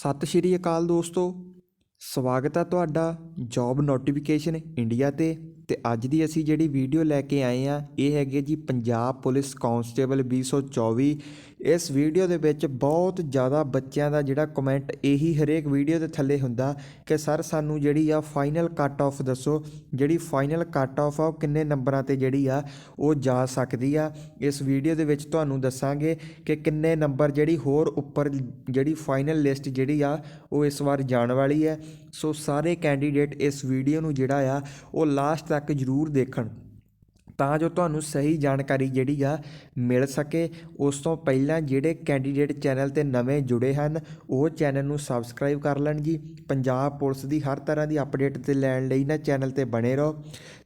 ਸਤਿ ਸ਼੍ਰੀ ਅਕਾਲ ਦੋਸਤੋ। ਸਵਾਗਤ ਹੈ ਤੁਹਾਡਾ ਜੌਬ ਨੋਟੀਫਿਕੇਸ਼ਨ ਇੰਡੀਆ ਤੇ। ਤੇ ਅੱਜ ਦੀ ਅਸੀਂ ਜਿਹੜੀ ਵੀਡੀਓ ਲੈ ਕੇ ਆਏ ਆ, ਇਹ ਹੈਗੀ ਜੀ ਪੰਜਾਬ ਪੁਲਿਸ ਕਾਂਸਟੇਬਲ 2024 ਇਸ ਵੀਡੀਓ ਦੇ ਵਿੱਚ ਬਹੁਤ ਜ਼ਿਆਦਾ ਬੱਚਿਆਂ ਦਾ ਜਿਹੜਾ ਕਮੈਂਟ ਇਹੀ ਹਰੇਕ ਵੀਡੀਓ ਦੇ ਥੱਲੇ ਹੁੰਦਾ ਕਿ ਸਰ ਸਾਨੂੰ ਜਿਹੜੀ ਆ ਫਾਈਨਲ ਕੱਟ ਆਫ ਦੱਸੋ, ਜਿਹੜੀ ਫਾਈਨਲ ਕੱਟ ਆਫ ਆ ਉਹ ਕਿੰਨੇ ਨੰਬਰਾਂ ਤੇ ਜਿਹੜੀ ਆ ਉਹ ਜਾ ਸਕਦੀ ਆ। ਇਸ ਵੀਡੀਓ ਦੇ ਵਿੱਚ ਤੁਹਾਨੂੰ ਦੱਸਾਂਗੇ ਕਿ ਕਿੰਨੇ ਨੰਬਰ ਜਿਹੜੀ ਹੋਰ ਉੱਪਰ ਜਿਹੜੀ ਫਾਈਨਲ ਲਿਸਟ ਜਿਹੜੀ ਆ ਉਹ ਇਸ ਵਾਰ ਜਾਣ ਵਾਲੀ ਹੈ। ਸੋ ਸਾਰੇ ਕੈਂਡੀਡੇਟ ਇਸ ਵੀਡੀਓ ਨੂੰ ਜਿਹੜਾ ਆ ਉਹ ਲਾਸਟ ਤੱਕ ਜ਼ਰੂਰ ਦੇਖਣ। ਤਾਂ ਜੋ ਤੁਹਾਨੂੰ ਸਹੀ ਜਾਣਕਾਰੀ ਜਿਹੜੀ ਆ ਮਿਲ ਸਕੇ। ਉਸ ਤੋਂ ਪਹਿਲਾਂ ਜਿਹੜੇ ਕੈਂਡੀਡੇਟ ਚੈਨਲ ਤੇ ਨਵੇਂ ਜੁੜੇ ਹਨ, ਉਹ ਚੈਨਲ ਨੂੰ ਸਬਸਕ੍ਰਾਈਬ ਕਰ ਲੈਣ ਜੀ। ਪੰਜਾਬ ਪੁਲਿਸ ਦੀ ਹਰ ਤਰ੍ਹਾਂ ਦੀ ਅਪਡੇਟ ਤੇ ਲੈਣ ਲਈ ਨਾ ਚੈਨਲ ਤੇ ਬਣੇ ਰਹੋ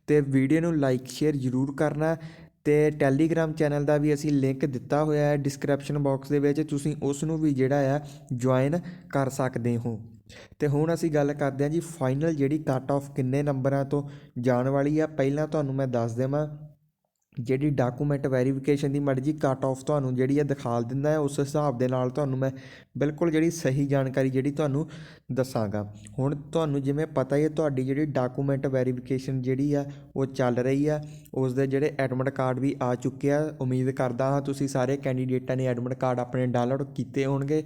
ਤੇ ਵੀਡੀਓ ਨੂੰ ਲਾਈਕ, ਸ਼ੇਅਰ ਜ਼ਰੂਰ ਕਰਨਾ ਤੇ ਟੈਲੀਗ੍ਰਾਮ ਚੈਨਲ ਦਾ ਵੀ ਅਸੀਂ ਲਿੰਕ ਦਿੱਤਾ ਹੋਇਆ ਹੈ, ਡਿਸਕ੍ਰਿਪਸ਼ਨ ਬਾਕਸ ਦੇ ਵਿੱਚ ਤੁਸੀਂ ਉਸ ਨੂੰ ਵੀ ਜਿਹੜਾ ਆ ਜੁਆਇਨ ਕਰ ਸਕਦੇ ਹੋ। ਤੇ ਹੁਣ ਅਸੀਂ ਗੱਲ ਕਰਦੇ ਹਾਂ ਜੀ ਫਾਈਨਲ ਜਿਹੜੀ ਕੱਟ ਔਫ ਕਿੰਨੇ ਨੰਬਰਾਂ ਤੋਂ ਜਾਣ ਵਾਲੀ ਆ, ਪਹਿਲਾਂ ਤੁਹਾਨੂੰ ਮੈਂ ਦੱਸ ਦੇਵਾਂ ਜਿਹੜੀ ਡਾਕੂਮੈਂਟ ਵੈਰੀਫਿਕੇਸ਼ਨ ਦੀ ਮਰਜ਼ੀ ਕੱਟ ਔਫ ਤੁਹਾਨੂੰ ਜਿਹੜੀ ਹੈ ਦਿਖਾ ਦਿੰਦਾ ਉਸ ਹਿਸਾਬ ਦੇ ਨਾਲ ਤੁਹਾਨੂੰ ਮੈਂ ਬਿਲਕੁਲ ਜਿਹੜੀ ਸਹੀ ਜਾਣਕਾਰੀ ਜਿਹੜੀ ਤੁਹਾਨੂੰ ਦੱਸਾਂਗਾ। ਹੁਣ ਤੁਹਾਨੂੰ ਜਿਵੇਂ ਪਤਾ ਹੀ ਹੈ, ਤੁਹਾਡੀ ਜਿਹੜੀ ਡਾਕੂਮੈਂਟ ਵੈਰੀਫਿਕੇਸ਼ਨ ਜਿਹੜੀ ਆ, ਉਹ ਚੱਲ ਰਹੀ ਆ। ਉਸ ਦੇ ਜਿਹੜੇ ਐਡਮਿਟ ਕਾਰਡ ਵੀ ਆ ਚੁੱਕੇ ਆ। ਉਮੀਦ ਕਰਦਾ ਹਾਂ ਤੁਸੀਂ ਸਾਰੇ ਕੈਂਡੀਡੇਟਾਂ ਨੇ ਐਡਮਿਟ ਕਾਰਡ ਆਪਣੇ ਡਾਊਨਲੋਡ ਕੀਤੇ ਹੋਣਗੇ,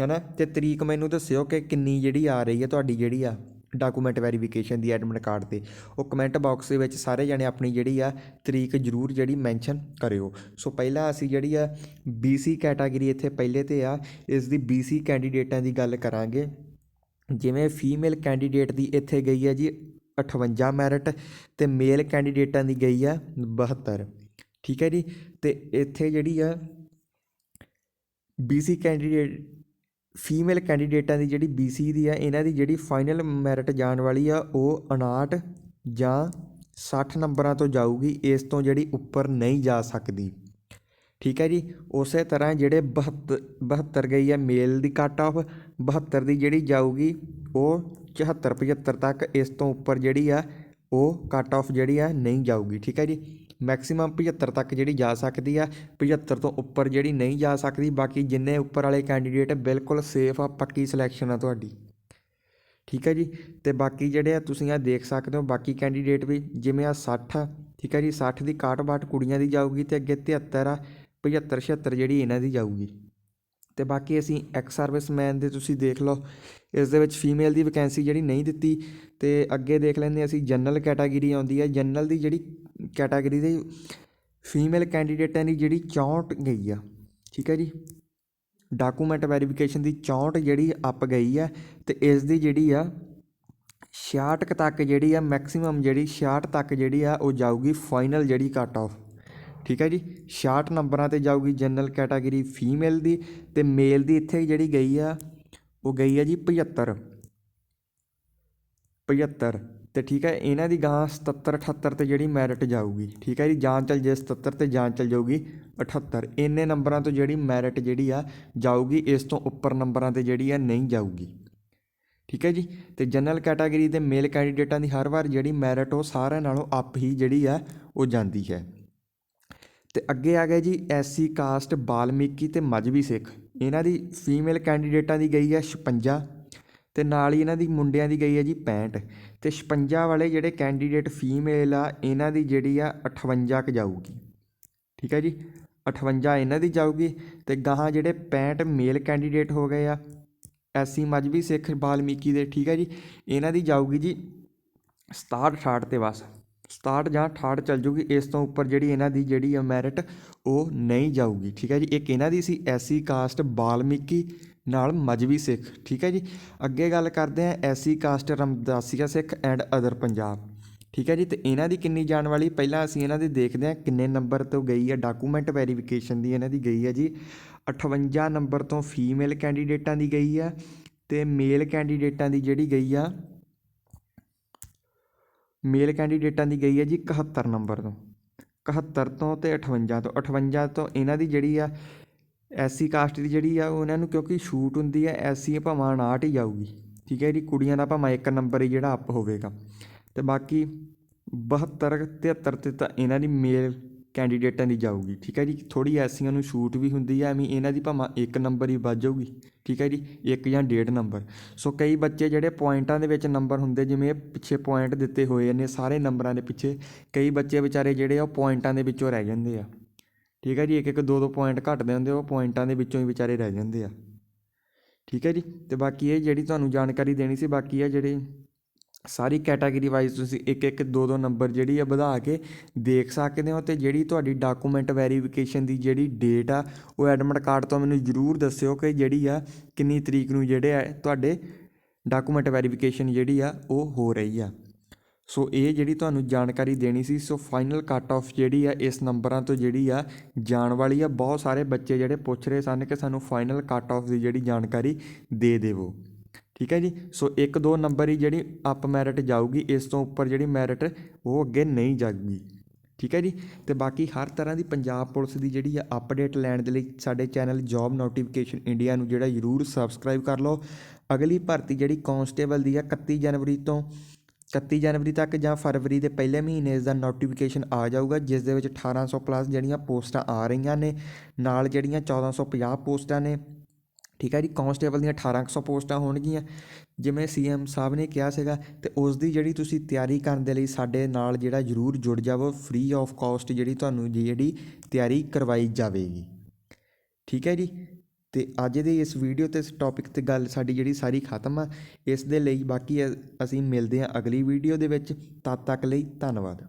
ਹੈ ਨਾ? ਤੇ ਤਰੀਕ ਮੈਨੂੰ ਦੱਸਿਓ ਕਿ ਕਿੰਨੀ ਜਿਹੜੀ ਆ ਰਹੀ ਹੈ ਤੁਹਾਡੀ ਜਿਹੜੀ ਆ। ਡਾਕੂਮੈਂਟ ਵੈਰੀਫਿਕੇਸ਼ਨ ਦੀ ਐਡਮਿਟ ਕਾਰਡ ਤੇ। ਉਹ ਕਮੈਂਟ ਬਾਕਸ ਦੇ ਵਿੱਚ ਸਾਰੇ ਜਣੇ ਆਪਣੀ ਜਿਹੜੀ ਆ ਤਰੀਕ ਜ਼ਰੂਰ ਜਿਹੜੀ ਮੈਂਸ਼ਨ ਕਰਿਓ। ਸੋ ਪਹਿਲਾਂ ਅਸੀਂ ਜਿਹੜੀ ਆ BC ਕੈਟਾਗਰੀ ਇੱਥੇ ਪਹਿਲੇ ਤੇ ਆ, ਇਸ ਦੀ BC ਕੈਂਡੀਡੇਟਾਂ ਦੀ ਗੱਲ ਕਰਾਂਗੇ। ਜਿਵੇਂ ਫੀਮੇਲ ਕੈਂਡੀਡੇਟ ਦੀ ਇੱਥੇ ਗਈ ਹੈ ਜੀ 58 ਮੈਰਿਟ ਤੇ ਮੇਲ ਕੈਂਡੀਡੇਟਾਂ ਦੀ ਗਈ ਆ 72 ਠੀਕ ਹੈ ਜੀ? ਤੇ ਇੱਥੇ ਜਿਹੜੀ ਆ BC ਕੈਂਡੀਡੇਟ ਫੀਮੇਲ ਕੈਂਡੀਡੇਟਾਂ ਦੀ ਜਿਹੜੀ BC ਦੀ ਆ, ਇਹਨਾਂ ਦੀ ਜਿਹੜੀ ਫਾਈਨਲ ਮੈਰਿਟ ਜਾਣ ਵਾਲੀ ਆ, ਉਹ 59 ਜਾਂ 60 ਨੰਬਰਾਂ ਤੋਂ ਜਾਊਗੀ, ਇਸ ਤੋਂ ਜਿਹੜੀ ਉੱਪਰ ਨਹੀਂ ਜਾ ਸਕਦੀ। ਠੀਕ ਹੈ ਜੀ? ਉਸੇ ਤਰ੍ਹਾਂ ਜਿਹੜੇ 72 72 ਗਈ ਆ ਮੇਲ ਦੀ ਕੱਟ ਆਫ 72 ਦੀ ਜਿਹੜੀ ਜਾਊਗੀ, ਉਹ 74 75 ਤੱਕ ਇਸ ਤੋਂ ਉੱਪਰ ਜਿਹੜੀ ਆ, ਉਹ ਕੱਟ ਆਫ ਜਿਹੜੀ ਆ ਨਹੀਂ ਜਾਊਗੀ। ਠੀਕ ਹੈ ਜੀ? ਮੈਕਸਿਮਮ 75 ਤੱਕ ਜਿਹੜੀ ਜਾ ਸਕਦੀ ਆ। 75 ਤੋਂ ਉੱਪਰ ਜਿਹੜੀ ਨਹੀਂ ਜਾ ਸਕਦੀ, ਬਾਕੀ ਜਿੰਨੇ ਉੱਪਰ ਵਾਲੇ ਕੈਂਡੀਡੇਟ ਬਿਲਕੁਲ ਸੇਫ ਆ, ਪੱਕੀ ਸਿਲੈਕਸ਼ਨ ਆ ਤੁਹਾਡੀ। ਠੀਕ ਹੈ ਜੀ? ਤੇ ਬਾਕੀ ਜਿਹੜੇ ਆ ਤੁਸੀਂ ਆ ਦੇਖ ਸਕਦੇ ਹੋ, ਬਾਕੀ ਕੈਂਡੀਡੇਟ ਵੀ ਜਿਵੇਂ ਆ 60 ਆ, ਠੀਕ ਹੈ ਜੀ? 60 ਦੀ 61 ਕੁੜੀਆਂ ਦੀ ਜਾਊਗੀ ਤੇ ਅੱਗੇ 73 ਆ 75 76 ਜਿਹੜੀ ਇਹਨਾਂ ਦੀ ਜਾਊਗੀ। ਅਤੇ ਬਾਕੀ ਅਸੀਂ ਐਕਸ ਸਰਵਿਸਮੈਨ ਦੇ ਤੁਸੀਂ ਦੇਖ ਲਓ, ਇਸ ਦੇ ਵਿੱਚ ਫੀਮੇਲ ਦੀ ਵੈਕੈਂਸੀ ਜਿਹੜੀ ਨਹੀਂ ਦਿੱਤੀ ਅਤੇ ਅੱਗੇ ਦੇਖ ਲੈਂਦੇ ਅਸੀਂ ਜਨਰਲ ਕੈਟਾਗਰੀ ਆਉਂਦੀ ਹੈ ਜਨਰਲ ਦੀ ਜਿਹੜੀ ਕੈਟਾਗਰੀ ਦੀ ਫੀਮੇਲ ਕੈਂਡੀਡੇਟਾਂ ਦੀ ਜਿਹੜੀ 64 ਗਈ ਆ, ਠੀਕ ਹੈ ਜੀ? ਡਾਕੂਮੈਂਟ ਵੈਰੀਫਿਕੇਸ਼ਨ ਦੀ 64 ਜਿਹੜੀ ਅੱਪ ਗਈ ਆ ਅਤੇ ਇਸ ਦੀ ਜਿਹੜੀ ਆ 66 ਕੁ ਤੱਕ ਜਿਹੜੀ ਆ ਮੈਕਸਿਮਮ ਜਿਹੜੀ 66 ਤੱਕ ਜਿਹੜੀ ਆ ਉਹ ਜਾਊਗੀ ਫਾਈਨਲ ਜਿਹੜੀ ਕੱਟ ਆਫ ਠੀਕ ਹੈ ਜੀ? 66 ਨੰਬਰਾਂ ਤੇ ਜਾਊਗੀ ਜਨਰਲ ਕੈਟਾਗਰੀ ਫੀਮੇਲ ਦੀ ਅਤੇ ਮੇਲ ਦੀ ਇੱਥੇ ਜਿਹੜੀ ਗਈ ਆ, ਉਹ ਗਈ ਆ ਜੀ 75 75 ਅਤੇ ਠੀਕ ਹੈ, ਇਹਨਾਂ ਦੀ ਗਾਂ 77 78 ਤੇ ਜਿਹੜੀ ਮੈਰਿਟ ਜਾਊਗੀ, ਠੀਕ ਹੈ ਜੀ? ਜਾਂ ਚੱਲ ਜੇ 77 ਤੇ ਜਾਂ ਚੱਲ ਜਾਊਗੀ 78 ਇੰਨੇ ਨੰਬਰਾਂ ਤੋਂ ਜਿਹੜੀ ਮੈਰਿਟ ਜਿਹੜੀ ਆ, ਜਾਊਗੀ, ਇਸ ਤੋਂ ਉੱਪਰ ਨੰਬਰਾਂ ਤੇ ਜਿਹੜੀ ਆ, ਨਹੀਂ ਜਾਊਗੀ। ਠੀਕ ਹੈ ਜੀ? ਤੇ ਜਨਰਲ ਕੈਟਾਗਰੀ ਦੇ ਮੇਲ ਕੈਂਡੀਡੇਟਾਂ ਦੀ ਹਰ ਵਾਰ ਜਿਹੜੀ ਮੈਰਿਟ ਉਹ ਸਾਰਿਆਂ ਨਾਲੋਂ ਅਪ ਹੀ ਜਿਹੜੀ ਆ, ਉਹ ਜਾਂਦੀ ਹੈ। ਅਤੇ ਅੱਗੇ ਆ ਗਿਆ ਜੀ ਐਸਸੀ ਕਾਸਟ ਬਾਲਮੀਕੀ ਅਤੇ ਮਜਬੀ ਸਿੱਖ। ਇਹਨਾਂ ਦੀ ਫੀਮੇਲ ਕੈਂਡੀਡੇਟਾਂ ਦੀ ਗਈ ਹੈ ਛਪੰਜਾ ਅਤੇ ਨਾਲ ਹੀ ਇਹਨਾਂ ਦੀ ਮੁੰਡਿਆਂ ਦੀ ਗਈ ਹੈ ਜੀ 65 ਤੇ 56 ਵਾਲੇ ਜਿਹੜੇ ਕੈਂਡੀਡੇਟ ਫੀਮੇਲ ਆ, ਇਹਨਾਂ ਦੀ ਜਿਹੜੀ ਆ 58 ਕ ਜਾਊਗੀ। ਠੀਕ ਹੈ ਜੀ? 58 ਇਹਨਾਂ ਦੀ ਜਾਊਗੀ ਅਤੇ ਗਾਹਾਂ ਜਿਹੜੇ 65 ਮੇਲ ਕੈਂਡੀਡੇਟ ਹੋ ਗਏ ਆ ਐਸੀ ਮਜਬੀ ਸਿੱਖ ਬਾਲਮੀਕੀ ਦੇ, ਠੀਕ ਹੈ ਜੀ? ਇਹਨਾਂ ਦੀ ਜਾਊਗੀ ਜੀ 67 68 ਤੇ ਬਸ। 67 ਜਾਂ 68 ਚੱਲ ਜੂਗੀ, ਇਸ ਤੋਂ ਉੱਪਰ ਜਿਹੜੀ ਇਹਨਾਂ ਦੀ ਜਿਹੜੀ ਆ ਮੈਰਿਟ ਉਹ ਨਹੀਂ ਜਾਊਗੀ, ਠੀਕ ਹੈ ਜੀ? ਇੱਕ ਇਹਨਾਂ ਦੀ ਸੀ ਐਸੀ ਕਾਸਟ ਬਾਲਮੀਕੀ ਨਾਲ ਮਜਬੀ ਸਿੱਖ, ਠੀਕ ਹੈ ਜੀ? ਅੱਗੇ ਗੱਲ ਕਰਦੇ ਆ SC caste Ramdasia Sikh and other Punjab, ਠੀਕ ਹੈ ਜੀ? ਤੇ ਇਹਨਾਂ ਦੀ ਕਿੰਨੀ ਜਾਣ ਵਾਲੀ? ਪਹਿਲਾਂ ਅਸੀਂ ਇਹਨਾਂ ਦੀ ਦੇਖਦੇ ਹਾਂ ਕਿੰਨੇ ਨੰਬਰ ਤੋਂ ਗਈ ਹੈ ਡਾਕੂਮੈਂਟ ਵੈਰੀਫਿਕੇਸ਼ਨ ਦੀ ਇਹਨਾਂ ਦੀ ਗਈ ਹੈ ਜੀ। 58 ਨੰਬਰ ਤੋਂ ਫੀਮੇਲ ਕੈਂਡੀਡੇਟਾਂ ਦੀ ਗਈ ਆ ਤੇ ਮੇਲ ਕੈਂਡੀਡੇਟਾਂ ਦੀ ਜਿਹੜੀ ਗਈ ਆ ਮੇਲ ਕੈਂਡੀਡੇਟਾਂ ਦੀ ਗਈ ਹੈ ਜੀ 71 ਨੰਬਰ ਤੋਂ। 71 ਤੋਂ ਅਤੇ ਅਠਵੰਜਾ ਤੋਂ। 58 ਤੋਂ ਇਹਨਾਂ ਦੀ ਜਿਹੜੀ ਆ ਐਸਸੀ ਕਾਸਟ ਦੀ ਜਿਹੜੀ ਆ, ਉਹਨਾਂ ਨੂੰ ਕਿਉਂਕਿ ਛੂਟ ਹੁੰਦੀ ਹੈ ਐਸਸੀ ਭਾਵੇਂ 59 ਹੀ ਜਾਊਗੀ। ਠੀਕ ਹੈ ਜੀ, ਕੁੜੀਆਂ ਦਾ ਭਾਵੇਂ ਇੱਕ ਨੰਬਰ ਹੀ ਜਿਹੜਾ ਅੱਪ ਹੋਵੇਗਾ। ਅਤੇ ਬਾਕੀ 72 73 ਤੇ ਤਾਂ ਇਹਨਾਂ ਦੀ ਮੇਲ ਕੈਂਡੀਡੇਟਾਂ ਦੀ ਜਾਊਗੀ, ਠੀਕ ਹੈ ਜੀ? ਥੋੜੀ ਐਸੀਆਂ ਨੂੰ ਛੂਟ ਵੀ ਹੁੰਦੀ ਹੈ, ਐਵੇਂ ਇਹਨਾਂ ਦੀ ਭਾਵੇਂ ਇੱਕ ਨੰਬਰ ਹੀ ਵੱਧ ਜਾਊਗੀ, ਠੀਕ ਹੈ ਜੀ? ਇੱਕ ਜਾਂ ਡੇਢ ਨੰਬਰ। ਸੋ ਕਈ ਬੱਚੇ ਜਿਹੜੇ ਪੁਆਇੰਟਾਂ ਦੇ ਵਿੱਚ ਨੰਬਰ ਹੁੰਦੇ, ਜਿਵੇਂ ਪਿੱਛੇ ਪੁਆਇੰਟ ਦਿੱਤੇ ਹੋਏ ਨੇ ਸਾਰੇ ਨੰਬਰਾਂ ਦੇ ਪਿੱਛੇ, ਕਈ ਬੱਚੇ ਵਿਚਾਰੇ ਜਿਹੜੇ ਆ ਉਹ ਪੁਆਇੰਟਾਂ ਦੇ ਵਿੱਚੋਂ ਰਹਿ ਜਾਂਦੇ ਆ, ਠੀਕ ਹੈ ਜੀ? ਇੱਕ ਇੱਕ ਦੋ ਦੋ ਪੁਆਇੰਟ ਘਟਦੇ ਹੁੰਦੇ ਉਹ ਪੁਆਇੰਟਾਂ ਦੇ ਵਿੱਚੋਂ ਹੀ ਵਿਚਾਰੇ ਰਹਿ ਜਾਂਦੇ ਆ, ਠੀਕ ਹੈ ਜੀ? ਤੇ ਬਾਕੀ ਇਹ ਜਿਹੜੀ ਤੁਹਾਨੂੰ ਜਾਣਕਾਰੀ ਦੇਣੀ ਸੀ, ਬਾਕੀ ਆ ਜਿਹੜੇ ਸਾਰੀ ਕੈਟਾਗਰੀ ਵਾਈਜ਼ ਤੁਸੀਂ ਇੱਕ ਇੱਕ ਦੋ ਦੋ ਨੰਬਰ ਜਿਹੜੀ ਆ ਵਧਾ ਕੇ ਦੇਖ ਸਕਦੇ ਹੋ ਅਤੇ ਜਿਹੜੀ ਤੁਹਾਡੀ ਡਾਕੂਮੈਂਟ ਵੈਰੀਫਿਕੇਸ਼ਨ ਦੀ ਜਿਹੜੀ ਡੇਟ ਆ, ਉਹ ਐਡਮਿਟ ਕਾਰਡ ਤੋਂ ਮੈਨੂੰ ਜਰੂਰ ਦੱਸਿਓ ਕਿ ਜਿਹੜੀ ਆ ਕਿੰਨੀ ਤਰੀਕ ਨੂੰ ਜਿਹੜੇ ਆ ਤੁਹਾਡੇ ਡਾਕੂਮੈਂਟ ਵੈਰੀਫਿਕੇਸ਼ਨ ਜਿਹੜੀ ਆ, ਉਹ ਹੋ ਰਹੀ ਆ। ਸੋ ਇਹ ਜਿਹੜੀ ਤੁਹਾਨੂੰ ਜਾਣਕਾਰੀ ਦੇਣੀ ਸੀ, ਸੋ ਫਾਈਨਲ ਕੱਟ ਆਫ ਜਿਹੜੀ ਆ, ਇਸ ਨੰਬਰਾਂ ਤੋਂ ਜਿਹੜੀ ਆ ਜਾਣ ਵਾਲੀ ਆ। ਬਹੁਤ ਸਾਰੇ ਬੱਚੇ ਜਿਹੜੇ ਪੁੱਛ ਰਹੇ ਸਨ ਕਿ ਸਾਨੂੰ ਫਾਈਨਲ ਕੱਟ ਆਫ ਦੀ ਜਿਹੜੀ ਜਾਣਕਾਰੀ ਦੇ ਦੇਵੋ। ਠੀਕ ਹੈ ਜੀ? ਸੋ ਇੱਕ ਦੋ ਨੰਬਰ ਹੀ ਜਿਹੜੀ ਅਪ ਮੈਰਿਟ ਜਾਊਗੀ, ਇਸ ਤੋਂ ਉੱਪਰ ਜਿਹੜੀ ਮੈਰਿਟ ਉਹ ਅੱਗੇ ਨਹੀਂ ਜਾਊਗੀ। ਠੀਕ ਹੈ ਜੀ? ਤੇ ਬਾਕੀ ਹਰ ਤਰ੍ਹਾਂ ਦੀ ਪੰਜਾਬ ਪੁਲਿਸ ਦੀ ਜਿਹੜੀ ਆ ਅਪਡੇਟ ਲੈਣ ਦੇ ਲਈ ਸਾਡੇ ਚੈਨਲ ਜੌਬ ਨੋਟੀਫਿਕੇਸ਼ਨ ਇੰਡੀਆ ਨੂੰ ਜਿਹੜਾ ਜਰੂਰ ਸਬਸਕ੍ਰਾਈਬ ਕਰ ਲਓ। ਅਗਲੀ ਭਰਤੀ ਜਿਹੜੀ ਕਾਂਸਟੇਬਲ ਦੀ ਆ 31 ਜਨਵਰੀ ਤੋਂ 31 ਜਨਵਰੀ ਤੱਕ ਜਾਂ ਫਰਵਰੀ ਦੇ ਪਹਿਲੇ ਮਹੀਨੇ ਇਸ ਦਾ ਨੋਟੀਫਿਕੇਸ਼ਨ ਆ ਜਾਊਗਾ, ਜਿਸ ਦੇ ਵਿੱਚ 1800 ਪਲੱਸ ਜਿਹੜੀਆਂ ਪੋਸਟਾਂ ਆ ਰਹੀਆਂ ਨੇ। ਨਾਲ ਜਿਹੜੀਆਂ 1450 ਪੋਸਟਾਂ ਨੇ। ਠੀਕ ਹੈ ਜੀ ਕਾਂਸਟੇਬਲ ਦੀਆਂ 1800 ਪੋਸਟਾਂ ਹੋਣਗੀਆਂ। ਜਿਵੇਂ ਸੀਐਮ ਸਾਹਿਬ ਨੇ ਕਿਹਾ ਸੀਗਾ, ਤੇ ਉਸ ਦੀ ਜਿਹੜੀ ਤੁਸੀਂ ਤਿਆਰੀ ਕਰਨ ਦੇ ਲਈ ਸਾਡੇ ਨਾਲ ਜਿਹੜਾ ਜਰੂਰ ਜੁੜ ਜਾਵੋ ਫ੍ਰੀ ਆਫ ਕਾਸਟ ਜਿਹੜੀ ਤੁਹਾਨੂੰ ਜਿਹੜੀ ਤਿਆਰੀ ਕਰਵਾਈ ਜਾਵੇਗੀ। ਠੀਕ ਹੈ ਜੀ, ਤੇ ਅੱਜ ਦੇ ਇਸ ਵੀਡੀਓ ਤੇ ਇਸ ਟੌਪਿਕ ਤੇ ਗੱਲ ਸਾਡੀ ਜਿਹੜੀ ਸਾਰੀ ਖਤਮ ਆ। ਇਸ ਦੇ ਲਈ ਬਾਕੀ ਅਸੀਂ ਮਿਲਦੇ ਹਾਂ ਅਗਲੀ ਵੀਡੀਓ ਦੇ ਵਿੱਚ। ਤਦ ਤੱਕ ਲਈ ਧੰਨਵਾਦ।